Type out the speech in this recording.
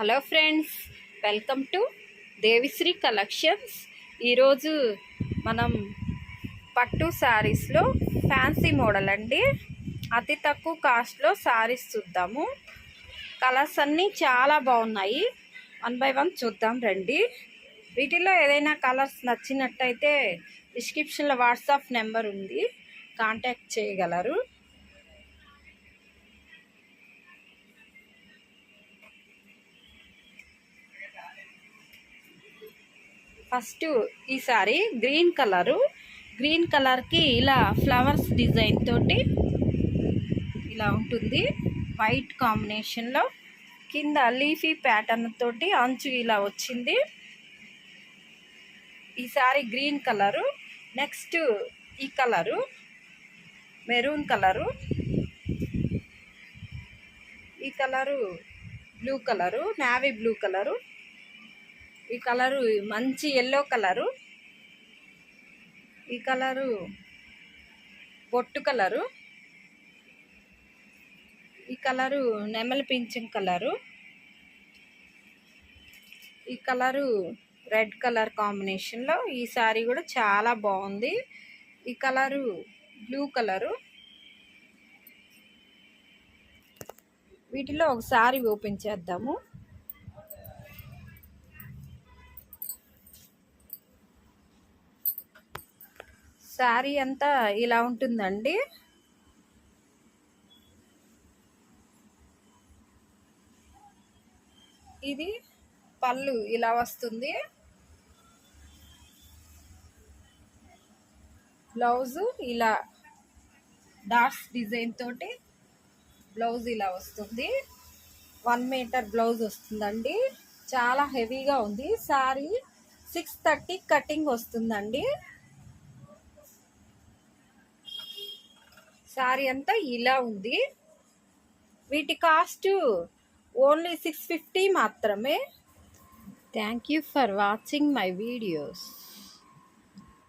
Hello friends welcome to Devishri collections. ఈరోజు మనం పట్టు శారీస్లో ఫ్యాన్సీ మోడల్ అండి. అతి తక్కువ కాస్ట్లో శారీస్ చూద్దాము. కలర్స్ అన్నీ చాలా బాగున్నాయి. వన్ బై వన్ చూద్దాం రండి. వీటిలో ఏదైనా కలర్స్ నచ్చినట్టయితే డిస్క్రిప్షన్లో వాట్సాప్ నెంబర్ ఉంది. కాంటాక్ట్ చేయగలరు. ఫస్ట్ ఈ సారీ గ్రీన్ కలరు. గ్రీన్ కలర్కి ఇలా ఫ్లవర్స్ డిజైన్ తోటి ఇలా ఉంటుంది. వైట్ కాంబినేషన్లో కింద లీఫీ ప్యాటర్న్ తోటి అంచు ఇలా వచ్చింది. ఈ సారీ గ్రీన్ కలరు. నెక్స్ట్ ఈ కలరు మెరూన్ కలరు. ఈ colour blue colour navy blue colour. ఈ కలరు మంచి ఎల్లో కలరు. ఈ కలరు పొట్టు కలరు. ఈ కలరు నెమలి పింఛం కలరు. ఈ కలరు రెడ్ కలర్ కాంబినేషన్లో ఈ సారీ కూడా చాలా బాగుంది. ఈ కలరు బ్లూ కలరు. వీటిలో ఒక సారీ ఓపెన్ చేద్దాము. శారీ అంతా ఇలా ఉంటుందండి. ఇది పళ్ళు ఇలా వస్తుంది. బ్లౌజు ఇలా డాట్స్ డిజైన్ తోటి బ్లౌజ్ ఇలా వస్తుంది. వన్ మీటర్ బ్లౌజ్ వస్తుందండి. చాలా హెవీగా ఉంది. శారీ సిక్స్ థర్టీ కటింగ్ వస్తుందండి. శారీ అంతా ఇలా ఉంది. వీటి కాస్ట్ ఓన్లీ సిక్స్ ఫిఫ్టీ మాత్రమే. Thank you for watching my videos